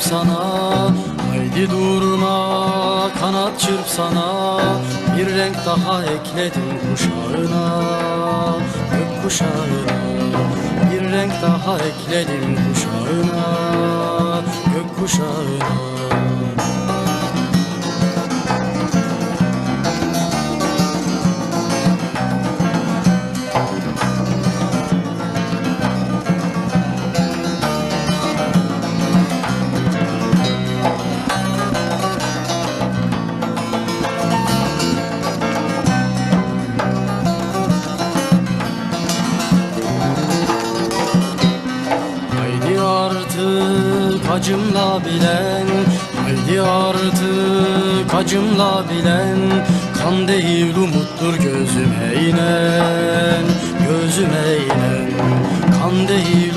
sana. Haydi durma kanat çırp sana. Bir renk daha ekledim kuşağına Gök kuşağına. Bir renk daha ekledim kuşağına Gök kuşağına artık acımla bilen Haydi artık acımla bilen Kan değil umuttur gözüme inen Gözüme inen Kan değil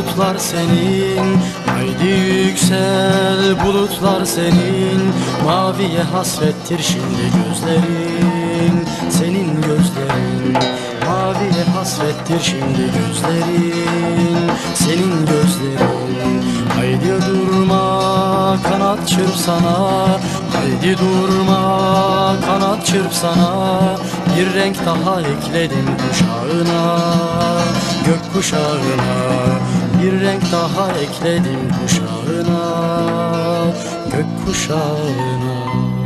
bulutlar senin. Haydi yüksel bulutlar senin. Maviye hasrettir şimdi gözlerin Senin gözlerin. Maviye hasrettir şimdi gözlerin Senin gözlerin. Haydi durma kanat çırp sana. Haydi durma kanat çırp sana. Bir renk daha ekledim kuşağına Gök kuşağına Bir renk daha ekledim kuşağına Gök kuşağına